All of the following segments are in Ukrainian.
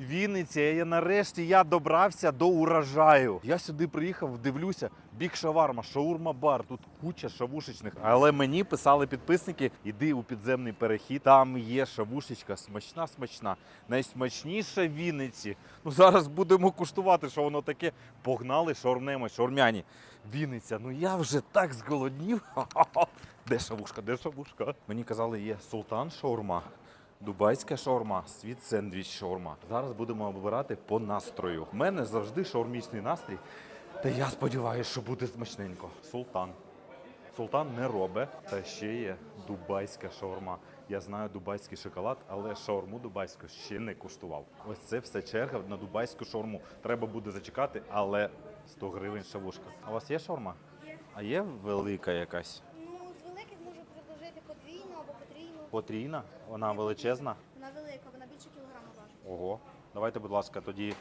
Вінниця, я нарешті я добрався до урожаю. Я сюди приїхав, дивлюся, бік шаварма, шаурма бар, тут куча шавушечних. Але мені писали підписники: іди у підземний перехід. Там є шавушечка, смачна, смачна, найсмачніша в Вінниці. Ну зараз будемо куштувати, що воно таке. Погнали шаурнеми, шаурмяні. Вінниця, ну я вже так зголоднів. Де шавушка, де шавушка? Мені казали, є султан шаурма. Дубайська шаурма, світ сендвіч шаурма. Зараз будемо обирати по настрою. У мене завжди шаурмічний настрій. Та я сподіваюся, що буде смачненько. Султан. Султан не робе. Та ще є дубайська шаурма. Я знаю дубайський шоколад, але шаурму дубайську ще не куштував. Ось це все черга на дубайську шаурму. Треба буде зачекати, але 100 гривень шавушка. А у вас є шаурма? А є велика якась? Потрійна? Вона величезна. Вона велика, вона більше кілограма важить. Ого. Давайте, будь ласка, тоді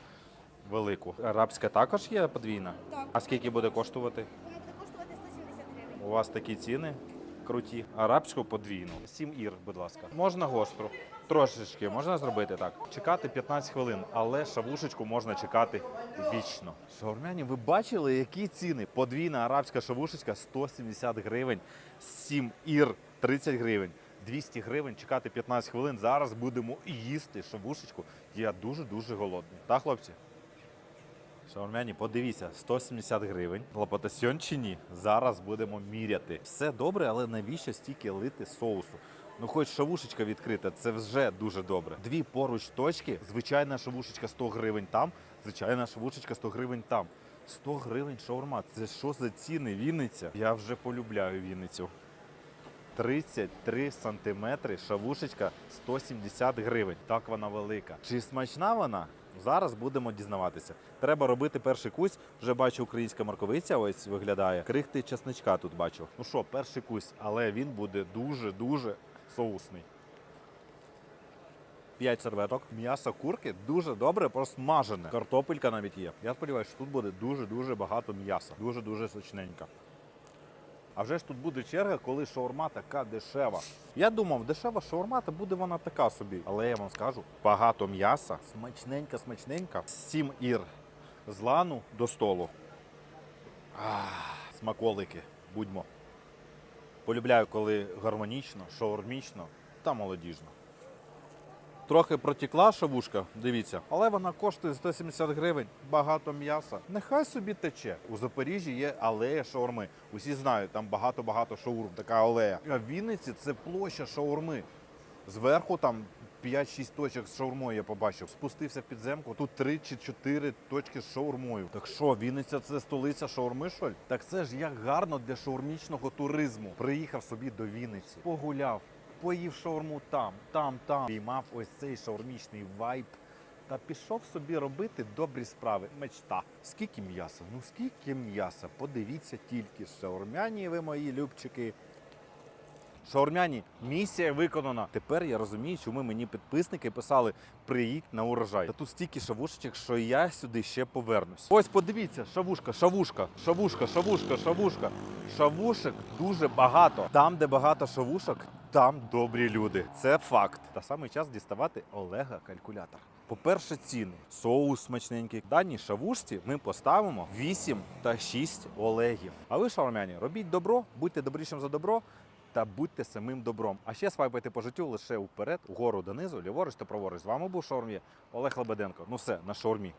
велику. Арабська також є подвійна? Так. А скільки буде коштувати? Вона буде коштувати 170 гривень. У вас такі ціни круті. Арабську подвійну. Сім ір, будь ласка. Можна гостру. Трошечки можна зробити так. Чекати 15 хвилин, але шавушечку можна чекати вічно. Шаурмяні, ви бачили, які ціни? Подвійна арабська шавушечка 170 гривень, 7 ір 30 гривень. 200 гривень чекати 15 хвилин. Зараз будемо їсти шавушечку. Я дуже-дуже голодний. Так, хлопці? Шаурмяні, подивіться, 170 гривень. Лопатасьон чи ні? Зараз будемо міряти. Все добре, але навіщо стільки лити соусу? Ну, хоч шавушечка відкрита, це вже дуже добре. Дві поруч точки, звичайна шавушечка 100 гривень там, звичайна шавушечка 100 гривень там. 100 гривень шаурма. Це що за ціни? Вінниця? Я вже полюбляю Вінницю. 33 сантиметри, шавушечка 170 гривень. Так вона велика. Чи смачна вона? Зараз будемо дізнаватися. Треба робити перший кусь. Вже бачу українська морковиця. Ось виглядає. Крихти чесничка тут бачу. Ну що, перший кусь, але він буде дуже дуже соусний. П'ять серветок. М'ясо курки дуже добре просмажене. Картопелька навіть є. Я сподіваюся, що тут буде дуже дуже багато м'яса. Дуже дуже сочненько. А вже ж тут буде черга, коли шаурма така дешева. Я думав, дешева шаурма, то буде вона така собі. Але я вам скажу, багато м'яса, смачненька, смачненька. Сім ір з лану до столу. Ах, смаколики, будьмо. Полюбляю, коли гармонічно, шаурмічно та молодіжно. Трохи протікла шавушка, дивіться, але вона коштує 170 гривень, багато м'яса. Нехай собі тече. У Запоріжжі є алея шаурми. Усі знають, там багато-багато шаурм, така алея. А в Вінниці це площа шаурми. Зверху там 5-6 точок з шаурмою я побачив. Спустився в підземку. Тут 3 чи 4 точки з шаурмою. Так що, Вінниця це столиця шаурми, що ли? Так це ж як гарно для шаурмічного туризму. Приїхав собі до Вінниці, погуляв, поїв шаурму там, там, там. Піймав ось цей шаурмічний вайб. Та пішов собі робити добрі справи. Мечта. Скільки м'яса? Ну скільки м'яса? Подивіться тільки шаурмяні ви мої любчики. Шаурмяні, місія виконана. Тепер я розумію, чому мені підписники писали приїдь на урожай. Та тут стільки шавушечок, що я сюди ще повернусь. Ось подивіться, шавушка, шавушка, шавушка, шавушка, шавушка. Шавушек дуже багато. Там, де багато шавушок, там добрі люди. Це факт. Та саме час діставати Олега калькулятор. По-перше, ціни. Соус смачненький. Даній шавушці ми поставимо 8 та 6 олегів. А ви, шаурмяні, робіть добро, будьте добрішим за добро та будьте самим добром. А ще свайпайте по життю лише вперед, вгору донизу, ліворуч та праворуч. З вами був Шормі Олег Лебеденко. Ну все, на шаурмі.